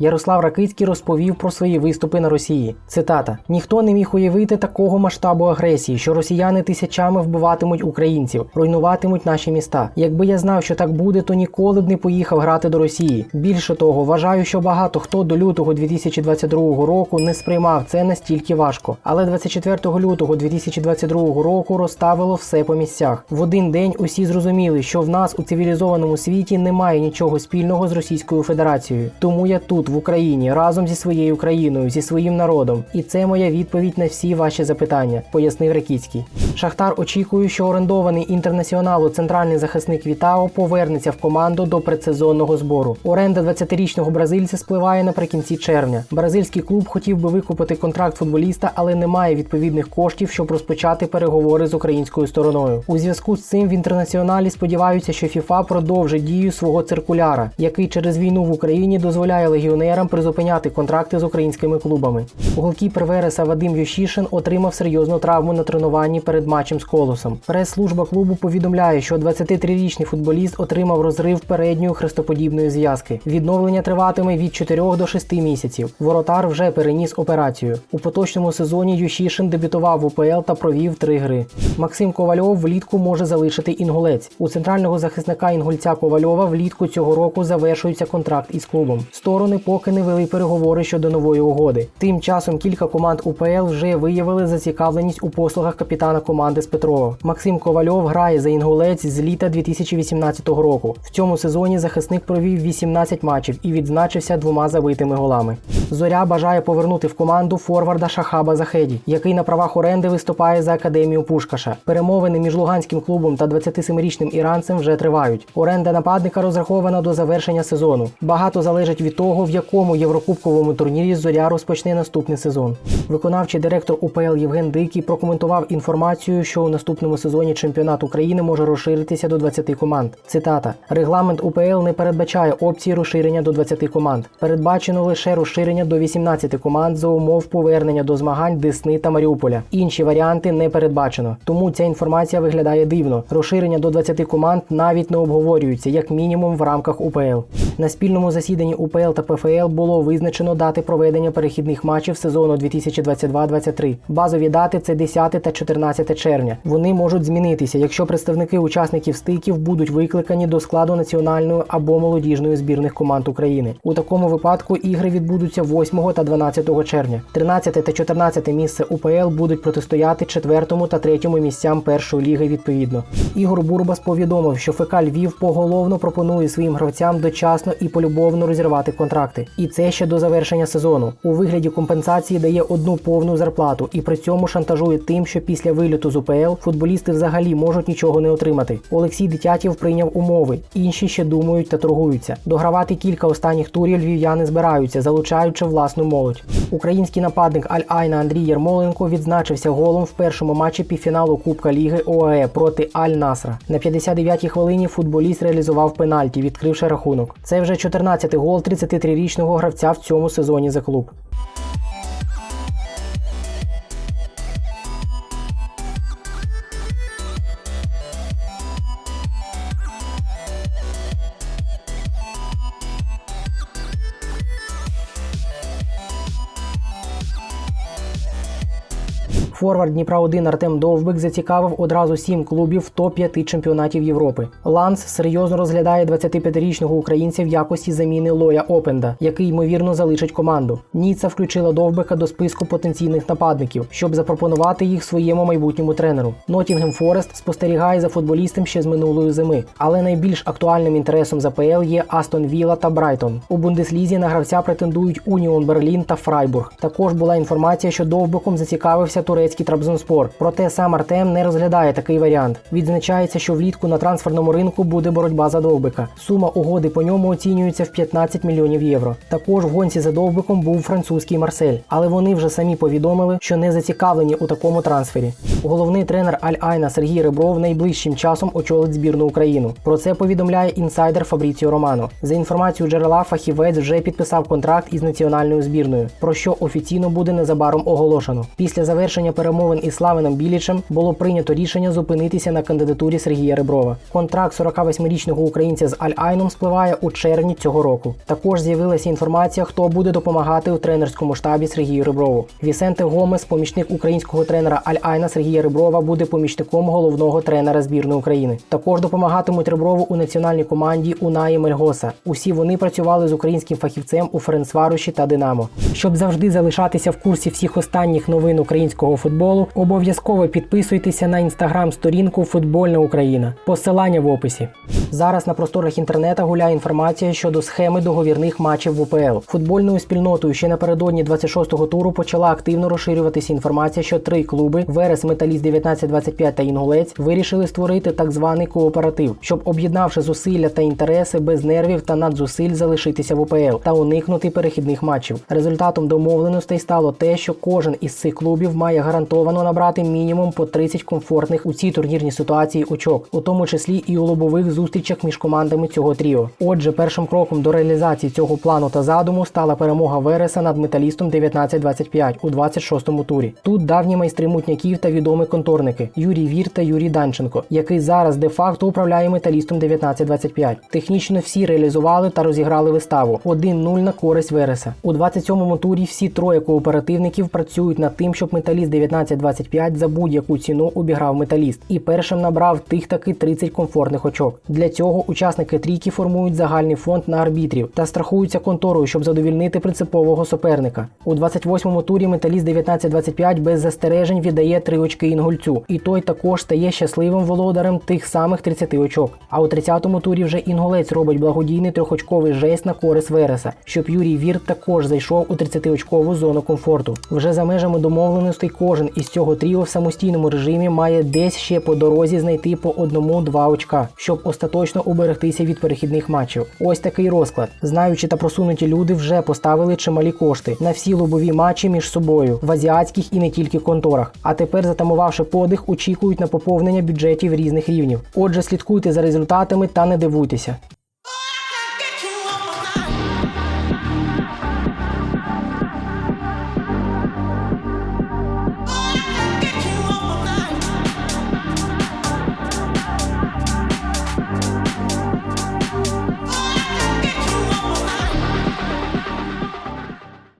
Ярослав Ракицький розповів про свої виступи на Росії. Цитата: ніхто не міг уявити такого масштабу агресії, що росіяни тисячами вбиватимуть українців, руйнуватимуть наші міста. Якби я знав, що так буде, то ніколи б не поїхав грати до Росії. Більше того, вважаю, що багато хто до лютого 2022 року не сприймав це настільки важко. Але 24 лютого 2022 року розставило все по місцях. В один день усі зрозуміли, що в нас у цивілізованому світі немає нічого спільного з Російською Федерацією. Тому я тут, в Україні, разом зі своєю країною, зі своїм народом. І це моя відповідь на всі ваші запитання, пояснив Ракіцький. Шахтар очікує, що орендований інтернаціоналу центральний захисник Вітао повернеться в команду до предсезонного збору. Оренда 20-річного бразильця спливає наприкінці червня. Бразильський клуб хотів би викупити контракт футболіста, але не має відповідних коштів, щоб розпочати переговори з українською стороною. У зв'язку з цим в інтернаціоналі сподіваються, що ФІФА продовжить дію свого циркуляра, який через війну в Україні дозволяє легіонерам призупиняти контракти з українськими клубами. Голкіпер Вереса Вадим Ющишин отримав серйозну травму на тренуванні перед матчем з колосом. Прес-служба клубу повідомляє, що 23-річний футболіст отримав розрив передньої хрестоподібної зв'язки. Відновлення триватиме від 4 до 6 місяців. Воротар вже переніс операцію. У поточному сезоні Ющишин дебютував в УПЛ та провів три гри. Максим Ковальов влітку може залишити інгулець. У центрального захисника інгульця Ковальова влітку цього року завершується контракт із клубом. Сторони поки не вели переговори щодо нової угоди. Тим часом кілька команд УПЛ вже виявили зацікавленість у послугах капітана команди з Петрова. Максим Ковальов грає за інгулець з літа 2018 року. В цьому сезоні захисник провів 18 матчів і відзначився двома забитими голами. Зоря бажає повернути в команду форварда Шахаба Захеді, який на правах оренди виступає за академію Пушкаша. Перемовини між луганським клубом та 27-річним іранцем вже тривають. Оренда нападника розрахована до завершення сезону. Багато залежить від того, в якому єврокубковому турнірі зоря розпочне наступний сезон. Виконавчий директор УПЛ Євген Дикий прокоментував інформацію, що у наступному сезоні чемпіонат України може розширитися до 20 команд. Цитата: регламент УПЛ не передбачає опції розширення до 20 команд. Передбачено лише розширення до 18 команд за умов повернення до змагань Десни та Маріуполя. Інші варіанти не передбачено. Тому ця інформація виглядає дивно. Розширення до 20 команд навіть не обговорюється, як мінімум в рамках УПЛ. На спільному засіданні УПЛ та ПФЛ було визначено дати проведення перехідних матчів сезону 2022-23. Базові дати це 10 та 14 червня. Вони можуть змінитися, якщо представники учасників стиків будуть викликані до складу національної або молодіжної збірних команд України. У такому випадку ігри відбудуться 8 та 12 червня. 13 та 14 місце УПЛ будуть протистояти 4 та 3 місцям першої ліги відповідно. Ігор Бурбас повідомив, що ФК Львів поголовно пропонує своїм гравцям дочасно і полюбовно розірвати контракти. І це ще до завершення сезону. У вигляді компенсації дає одну повну зарплату і при цьому шантажує тим, що після виліту з УПЛ футболісти взагалі можуть нічого не отримати. Олексій Дитятєв прийняв умови, інші ще думають та торгуються. Догравати кілька останніх турів львів'яни збираються, залучаючи власну молодь. Український нападник Аль-Айна Андрій Ярмоленко відзначився голом в першому матчі півфіналу Кубка Ліги ОАЕ проти Аль-Насра. На 59-й хвилині футболіст реалізував пенальті, відкривши рахунок. Це вже 14-й гол 33-річного гравця в цьому сезоні за клуб. Форвард Дніпра 1 Артем Довбик зацікавив одразу сім клубів топ-5 чемпіонатів Європи. Ланс серйозно розглядає 25-річного українця в якості заміни Лоя Опенда, який ймовірно залишить команду. Ніца включила Довбика до списку потенційних нападників, щоб запропонувати їх своєму майбутньому тренеру. Нотінгем Форест спостерігає за футболістом ще з минулої зими, але найбільш актуальним інтересом за ПЛ є Астон Вілла та Брайтон. У Бундеслізі на гравця претендують Уніон Берлін та Фрайбург. Також була інформація, що Довбиком зацікавився турецький Трабзонспор. Проте сам Артем не розглядає такий варіант. Відзначається, що влітку на трансферному ринку буде боротьба за Довбика. Сума угоди по ньому оцінюється в 15 мільйонів євро. Також в гонці за Довбиком був французький Марсель, але вони вже самі повідомили, що не зацікавлені у такому трансфері. Головний тренер Аль-Айна Сергій Ребров найближчим часом очолить збірну Україну. Про це повідомляє інсайдер Фабріціо Романо. За інформацією джерела, фахівець вже підписав контракт із національною збірною, про що офіційно буде незабаром оголошено. Після завершення перемовин із Славеном Білічем було прийнято рішення зупинитися на кандидатурі Сергія Реброва. Контракт 48-річного українця з Аль-Айном спливає у червні цього року. Також з'явилася інформація, хто буде допомагати у тренерському штабі Сергію Реброву. Вісенте Гомес, помічник українського тренера Аль-Айна Сергія Реброва, буде помічником головного тренера збірної України. Також допомагатимуть Реброву у національній команді Унаї Мельгоса. Усі вони працювали з українським фахівцем у Ференцваруші та Динамо. Щоб завжди залишатися в курсі всіх останніх новин українського футболу, обов'язково підписуйтеся на інстаграм-сторінку Футбольна Україна. Посилання в описі. Зараз на просторах інтернету гуляє інформація щодо схеми договірних матчів в УПЛ. Футбольною спільнотою ще напередодні 26-го туру почала активно розширюватися інформація, що три клуби Верес, Металіст 1925 та Інгулець вирішили створити так званий кооператив, щоб об'єднавши зусилля та інтереси без нервів та надзусиль залишитися в УПЛ та уникнути перехідних матчів. Результатом домовленостей стало те, що кожен із цих клубів має гарантовано набрати мінімум по 30 комфортних у цій турнірній ситуації очок, у тому числі і у лобових зустрічах між командами цього тріо. Отже, першим кроком до реалізації цього плану та задуму стала перемога Вереса над металістом 19-25 у 26-му турі. Тут давні майстри мутняків та відомі конторники Юрій Вір та Юрій Данченко, який зараз де-факто управляє металістом 19-25. Технічно всі реалізували та розіграли виставу 1-0 на користь Вереса. У 27-му турі всі троє кооперативників працюють над тим, щоб металіст 19-25 за будь-яку ціну обіграв металіст і першим набрав тих таки 30 комфортних очок. Для цього учасники трійки формують загальний фонд на арбітрів та страхуються конторою, щоб задовільнити принципового суперника. У 28-му турі металіст 19-25 без застережень віддає 3 очки інгульцю, і той також стає щасливим володарем тих самих 30 очок. А у 30-му турі вже інгулець робить благодійний трьохочковий жест на користь Вереса, щоб Юрій Вір також зайшов у 30-очкову зону комфорту. Вже за межами домовленостей кожен із цього тріо в самостійному режимі має десь ще по дорозі знайти по одному-два очка, щоб остаточно уберегтися від перехідних матчів. Ось такий розклад. Знаючи та просунуті люди вже поставили чималі кошти на всі лобові матчі між собою в азіатських і не тільки конторах. А тепер, затамувавши подих, очікують на поповнення бюджетів різних рівнів. Отже, слідкуйте за результатами та не дивуйтеся.